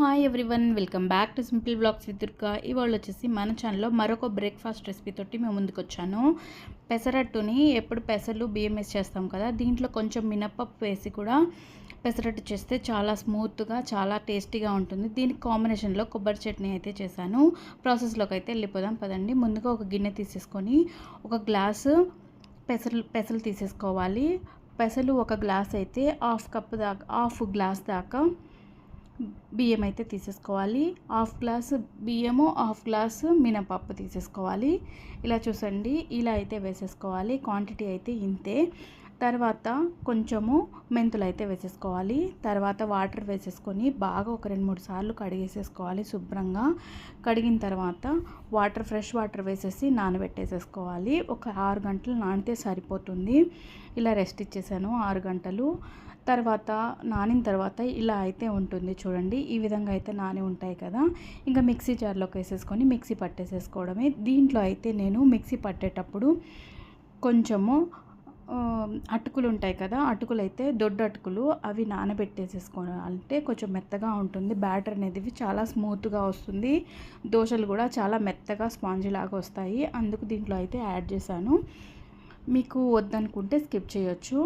Hi everyone welcome back to simple blogs with Durga ఇవాళ వచ్చేసి మన ఛానల్లో మరొక బ్రేక్ఫాస్ట్ రెసిపీ తోటి మేము ముందుకు వచ్చాను పెసరట్టుని ఎప్పుడు పెసలు బియ్యం వేసి చేస్తాం కదా దీంట్లో కొంచెం మినపప్పు వేసి కూడా పెసరట్టు చేస్తే చాలా స్మూత్గా చాలా టేస్టీగా ఉంటుంది. దీనికి కాంబినేషన్లో కొబ్బరి చట్నీ అయితే చేశాను. ప్రాసెస్లోకి అయితే వెళ్ళిపోదాం పదండి. ముందుగా ఒక గిన్నె తీసేసుకొని ఒక గ్లాసు పెసలు పెసలు తీసేసుకోవాలి. పెసలు ఒక గ్లాస్ అయితే హాఫ్ కప్ దాకా హాఫ్ గ్లాస్ దాకా బియ్యం అయితే తీసేసుకోవాలి. హాఫ్ గ్లాస్ బియ్యము హాఫ్ గ్లాస్ మినపప్పు తీసేసుకోవాలి. ఇలా చూసండి ఇలా అయితే వేసేసుకోవాలి. క్వాంటిటీ అయితే ఇంతే. తర్వాత కొంచెము మెంతులు అయితే వేసేసుకోవాలి. తర్వాత వాటర్ వేసేసుకొని బాగా ఒక రెండు మూడు సార్లు కడిగేసేసుకోవాలి శుభ్రంగా. కడిగిన తర్వాత వాటర్ ఫ్రెష్ వాటర్ వేసేసి నానబెట్టేసేసుకోవాలి. ఒక ఆరు గంటలు నానితే సరిపోతుంది. ఇలా రెస్ట్ ఇచ్చేసాను ఆరు గంటలు. తర్వాత నానిన తర్వాత ఇలా అయితే ఉంటుంది చూడండి. ఈ విధంగా అయితే నాని ఉంటాయి కదా. ఇంకా మిక్సీ జార్లోకి వేసేసుకొని మిక్సీ పట్టేసేసుకోవడమే. దీంట్లో అయితే నేను మిక్సీ పట్టేటప్పుడు కొంచెము అటుకులు ఉంటాయి కదా అటుకులు అయితే దొడ్డు అటుకులు అవి నానబెట్టేసేసుకోవాలంటే కొంచెం మెత్తగా ఉంటుంది. బ్యాటర్ అనేది చాలా స్మూత్గా వస్తుంది. దోశలు కూడా చాలా మెత్తగా స్పాంజ్ లాగా వస్తాయి. అందుకు దీంట్లో అయితే యాడ్ చేశాను. మీకు వద్దనుకుంటే స్కిప్ చేయొచ్చు.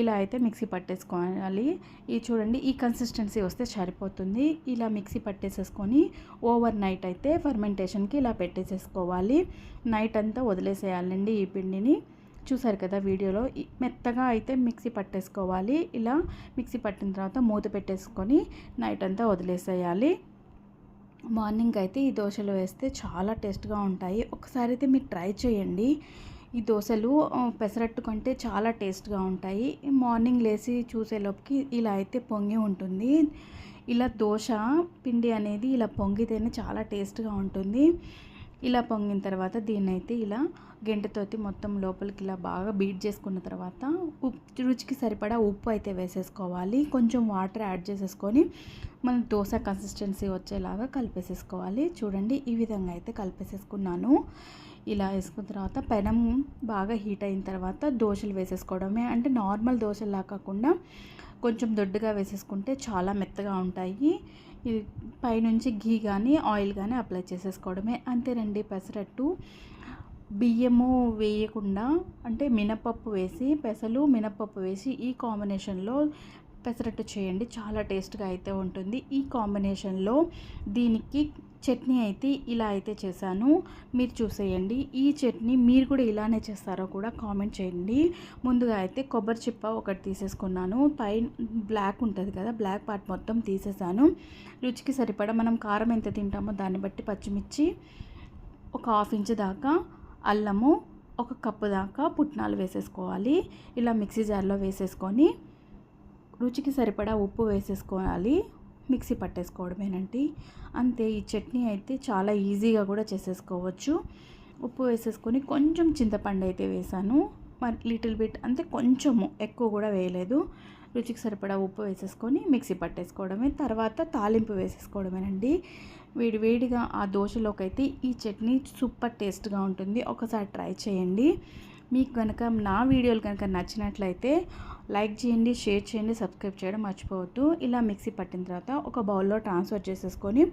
ఇలా అయితే మిక్సీ పట్టేసుకోవాలి. ఈ చూడండి ఈ కన్సిస్టెన్సీ వస్తే సరిపోతుంది. ఇలా మిక్సీ పట్టేసేసుకొని ఓవర్ నైట్ అయితే ఫర్మెంటేషన్కి ఇలా పెట్టేసేసుకోవాలి. నైట్ అంతా వదిలేసేయాలండి ఈ పిండిని. చూసారు కదా వీడియోలో. మెత్తగా అయితే మిక్సీ పట్టేసుకోవాలి. ఇలా మిక్సీ పట్టిన తర్వాత మూత పెట్టేసుకొని నైట్ అంతా వదిలేసేయాలి. మార్నింగ్ అయితే ఈ దోశలు వేస్తే చాలా టేస్ట్గా ఉంటాయి. ఒకసారి అయితే మీరు ట్రై చేయండి. ఈ దోశలు పెసరట్టు కంటే చాలా టేస్ట్గా ఉంటాయి. మార్నింగ్ లేచి చూసేలోపుకి ఇలా అయితే పొంగి ఉంటుంది. ఇలా దోశ పిండి అనేది ఇలా పొంగితేనే చాలా టేస్ట్గా ఉంటుంది. ఇలా పొంగిన తర్వాత దీన్ని అయితే ఇలా గెంటతోటి మొత్తం లోపలికి ఇలా బాగా బీట్ చేసుకున్న తర్వాత ఉప్పు రుచికి సరిపడా ఉప్పు అయితే వేసేసుకోవాలి. కొంచెం వాటర్ యాడ్ చేసేసుకొని మనం దోశ కన్సిస్టెన్సీ వచ్చేలాగా కలిపేసేసుకోవాలి. చూడండి ఈ విధంగా అయితే కలిపేసేసుకున్నాను. ఇలా వేసుకున్న తర్వాత పెనం బాగా హీట్ అయిన తర్వాత దోశలు వేసేసుకోవడమే. అంటే నార్మల్ దోశలా కాకుండా కొంచెం దొడ్డుగా వేసేసుకుంటే చాలా మెత్తగా ఉంటాయి. ఇది పైనుంచి ఘీ కానీ ఆయిల్ కానీ అప్లై చేసేసుకోవడమే. అంతేనండి పెసరట్టు. బియ్యము వేయకుండా అంటే మినపప్పు వేసి పెసలు మినపప్పు వేసి ఈ కాంబినేషన్లో పెసరట్టు చేయండి. చాలా టేస్ట్గా అయితే ఉంటుంది. ఈ కాంబినేషన్లో దీనికి చట్నీ అయితే ఇలా అయితే చేశాను. మీరు చూసేయండి. ఈ చట్నీ మీరు కూడా ఇలానే చేస్తారో కూడా కామెంట్ చేయండి. ముందుగా అయితే కొబ్బరి చిప్ప ఒకటి తీసేసుకున్నాను. పైన బ్లాక్ ఉంటుంది కదా బ్లాక్ పార్ట్ మొత్తం తీసేసాను. రుచికి సరిపడా మనం కారం ఎంత తింటామో దాన్ని బట్టి పచ్చిమిర్చి ఒక హాఫ్ ఇంచ్ దాకా అల్లము ఒక కప్పు దాకా పుట్నాలు వేసేసుకోవాలి. ఇలా మిక్సీ జార్లో వేసేసుకొని రుచికి సరిపడా ఉప్పు వేసేసుకోవాలి. మిక్సీ పట్టేసుకోవడమేనండి. అంతే ఈ చట్నీ అయితే చాలా ఈజీగా కూడా చేసేసుకోవచ్చు. ఉప్పు వేసేసుకొని కొంచెం చింతపండు అయితే వేసాను. మరి లిటిల్ బిట్ అంతే కొంచెము ఎక్కువ కూడా వేయలేదు. రుచికి సరిపడా ఉప్పు వేసేసుకొని మిక్సీ పట్టేసుకోవడమే. తర్వాత తాలింపు వేసేసుకోవడమేనండి. వేడి వేడిగా ఆ దోశలోకి అయితే ఈ చట్నీ సూపర్ టేస్ట్గా ఉంటుంది. ఒకసారి ట్రై చేయండి. మీకు కనుక నా వీడియోలు కనుక నచ్చినట్లయితే లైక్ చేయండి షేర్ చేయండి సబ్స్క్రైబ్ చేయడం మర్చిపోవద్దు. ఇలా మిక్సీ పట్టిన తర్వాత ఒక బౌల్లో ట్రాన్స్ఫర్ చేసేసుకొని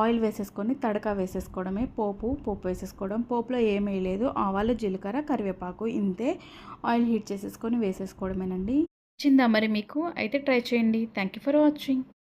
ఆయిల్ వేసేసుకొని తడక వేసేసుకోవడమే పోపు పోపు వేసేసుకోవడం. పోపులో ఏమీ లేదు ఆవాలు జీలకర్ర కరివేపాకు ఇంతే. ఆయిల్ హీట్ చేసేసుకొని వేసేసుకోవడమేనండి. చిందా మరి మీకు? అయితే ట్రై చేయండి. Thank you for watching.